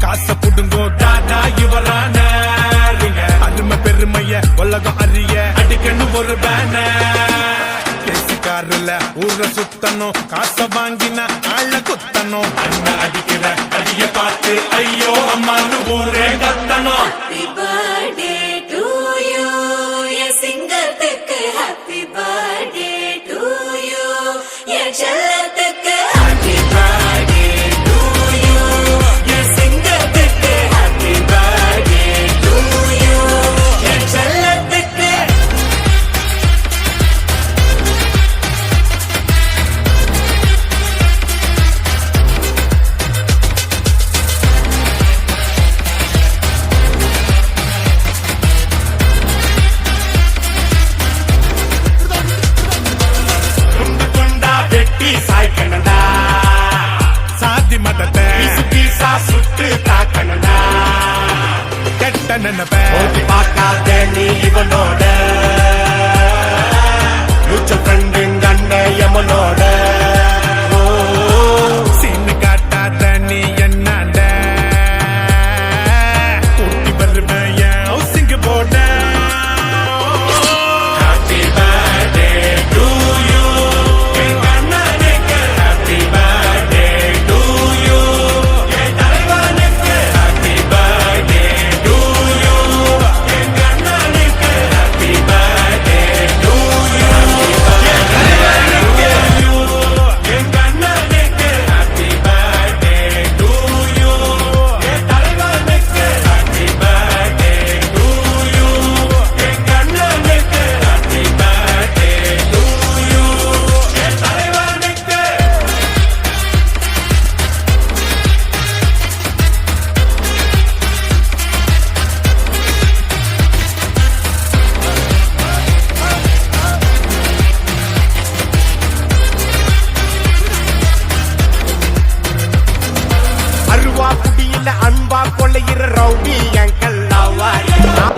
காசை புடுங்கோ டாடா இவரான அருமை பெருமைய உலகம் அறிய அடிக்கணும் ஒரு பேனர் ஊர சுத்தணும் காசை வாங்கின ஆள குத்தணும். அண்ணா அடிக்கிற அடிய பார்த்து ஐயோ அம்மான்னு ஊரே கத்தணும். no, no.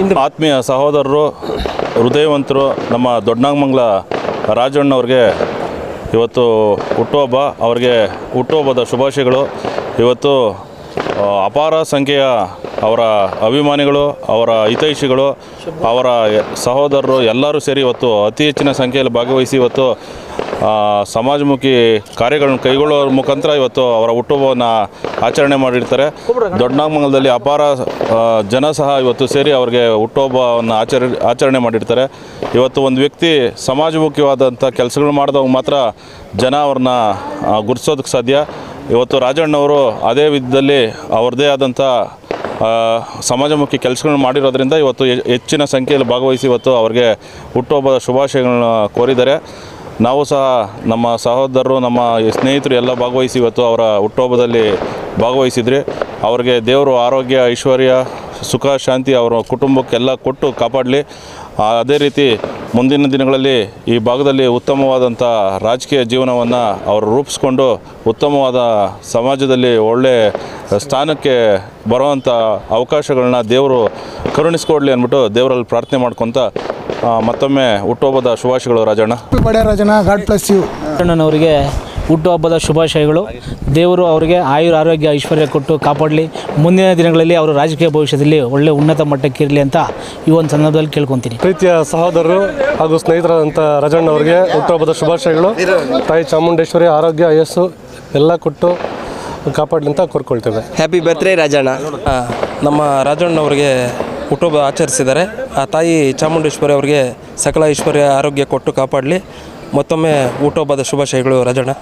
ಆತ್ಮೀಯ ಸಹೋದರರು, ಹೃದಯವಂತರು, ನಮ್ಮ ದೊಡ್ಡನಾಗಮಂಗಲ ರಾಜಣ್ಣವ್ರಿಗೆ ಇವತ್ತು ಹುಟ್ಟುಹಬ್ಬ, ಅವ್ರಿಗೆ ಹುಟ್ಟುಹಬ್ಬದ ಶುಭಾಶಯಗಳು. ಇವತ್ತು ಅಪಾರ ಸಂಖ್ಯೆಯ ಅವರ ಅಭಿಮಾನಿಗಳು, ಅವರ ಹಿತೈಷಿಗಳು, ಅವರ ಸಹೋದರರು ಎಲ್ಲರೂ ಸೇರಿ ಇವತ್ತು ಅತಿ ಹೆಚ್ಚಿನ ಸಂಖ್ಯೆಯಲ್ಲಿ ಭಾಗವಹಿಸಿ ಇವತ್ತು ಸಮಾಜಮುಖಿ ಕಾರ್ಯಗಳನ್ನು ಕೈಗೊಳ್ಳುವ ಮುಖಾಂತರ ಇವತ್ತು ಅವರ ಹುಟ್ಟುಹಬ್ಬವನ್ನು ಆಚರಣೆ ಮಾಡಿರ್ತಾರೆ. ದೊಡ್ಡನಾಗಮಂಗಲದಲ್ಲಿ ಅಪಾರ ಜನ ಸಹ ಇವತ್ತು ಸೇರಿ ಅವರಿಗೆ ಹುಟ್ಟುಹಬ್ಬವನ್ನು ಆಚರ, ಆಚರಣೆ ಮಾಡಿರ್ತಾರೆ. ಇವತ್ತು ಒಂದು ವ್ಯಕ್ತಿ ಸಮಾಜಮುಖಿಯಾದಂಥ ಕೆಲಸಗಳು ಮಾಡಿದಾಗ ಮಾತ್ರ ಜನ ಅವ್ರನ್ನ ಗುರ್ಸೋದಕ್ಕೆ ಸಾಧ್ಯ. ಇವತ್ತು ರಾಜಣ್ಣವರು ಅದೇ ವಿಧದಲ್ಲಿ ಅವ್ರದ್ದೇ ಆದಂಥ ಸಮಾಜಮುಖಿ ಕೆಲಸಗಳನ್ನು ಮಾಡಿರೋದ್ರಿಂದ ಇವತ್ತು ಹೆಚ್ಚಿನ ಸಂಖ್ಯೆಯಲ್ಲಿ ಭಾಗವಹಿಸಿ ಇವತ್ತು ಅವರಿಗೆ ಹುಟ್ಟುಹಬ್ಬದ ಶುಭಾಶಯಗಳನ್ನ ಕೋರಿದ್ದಾರೆ. ನಾವು ಸಹ ನಮ್ಮ ಸಹೋದರರು, ನಮ್ಮ ಸ್ನೇಹಿತರು ಎಲ್ಲ ಭಾಗವಹಿಸಿ ಇವತ್ತು ಅವರ ಹುಟ್ಟುಹಬ್ಬದಲ್ಲಿ ಭಾಗವಹಿಸಿದ್ರಿ. ಅವ್ರಿಗೆ ದೇವರು ಆರೋಗ್ಯ, ಐಶ್ವರ್ಯ, ಸುಖ, ಶಾಂತಿ ಅವರ ಕುಟುಂಬಕ್ಕೆಲ್ಲ ಕೊಟ್ಟು ಕಾಪಾಡಲಿ. ಅದೇ ರೀತಿ ಮುಂದಿನ ದಿನಗಳಲ್ಲಿ ಈ ಭಾಗದಲ್ಲಿ ಉತ್ತಮವಾದಂಥ ರಾಜಕೀಯ ಜೀವನವನ್ನು ಅವರು ರೂಪಿಸ್ಕೊಂಡು ಉತ್ತಮವಾದ ಸಮಾಜದಲ್ಲಿ ಒಳ್ಳೆ ಸ್ಥಾನಕ್ಕೆ ಬರುವಂಥ ಅವಕಾಶಗಳನ್ನ ದೇವರು ಕರುಣಿಸ್ಕೊಡ್ಲಿ ಅಂದ್ಬಿಟ್ಟು ದೇವರಲ್ಲಿ ಪ್ರಾರ್ಥನೆ ಮಾಡ್ಕೊತ ಮತ್ತೊಮ್ಮೆ ಹುಟ್ಟುಹಬ್ಬದ ಶುಭಾಶಯಗಳು ರಾಜಣ್ಣ. ಬಡ ರಾಜನ ಗಾಡ್ ಪ್ಲಸ್ ಯು ರಾಜಣ್ಣನವರಿಗೆ ಹುಟ್ಟುಹಬ್ಬದ ಶುಭಾಶಯಗಳು. ದೇವರು ಅವರಿಗೆ ಆಯುರ್ ಆರೋಗ್ಯ ಐಶ್ವರ್ಯ ಕೊಟ್ಟು ಕಾಪಾಡಲಿ. ಮುಂದಿನ ದಿನಗಳಲ್ಲಿ ಅವರು ರಾಜಕೀಯ ಭವಿಷ್ಯದಲ್ಲಿ ಒಳ್ಳೆ ಉನ್ನತ ಮಟ್ಟಕ್ಕೆ ಇರಲಿ ಅಂತ ಈ ಒಂದು ಸಂದರ್ಭದಲ್ಲಿ ಕೇಳ್ಕೊತೀನಿ. ಪ್ರೀತಿಯ ಸಹೋದರರು ಹಾಗೂ ಸ್ನೇಹಿತರಾದಂಥ ರಾಜಣ್ಣ ಅವರಿಗೆ ಹುಟ್ಟುಹಬ್ಬದ ಶುಭಾಶಯಗಳು. ತಾಯಿ ಚಾಮುಂಡೇಶ್ವರಿ ಆರೋಗ್ಯ ಯಶಸ್ಸು ಎಲ್ಲ ಕೊಟ್ಟು ಕಾಪಾಡಲಿ ಅಂತ ಕೋರ್ಕೊಳ್ತೇವೆ. Happy birthday Rajanna. ನಮ್ಮ ರಾಜಣ್ಣವರಿಗೆ ಹುಟ್ಟುಹಬ್ಬ ಆಚರಿಸಿದ್ದಾರೆ. ಆ ತಾಯಿ ಚಾಮುಂಡೇಶ್ವರಿ ಅವರಿಗೆ ಸಕಲ ಐಶ್ವರ್ಯ, ಆರೋಗ್ಯ ಕೊಟ್ಟು ಕಾಪಾಡಲಿ. ಮತ್ತೊಮ್ಮೆ ಹುಟ್ಟುಹಬ್ಬದ ಶುಭಾಶಯಗಳು ರಾಜಣ್ಣ.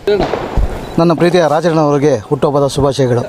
ನನ್ನ ಪ್ರೀತಿಯ ರಾಜಣ್ಣ ಅವರಿಗೆ ಹುಟ್ಟುಹಬ್ಬದ ಶುಭಾಶಯಗಳು.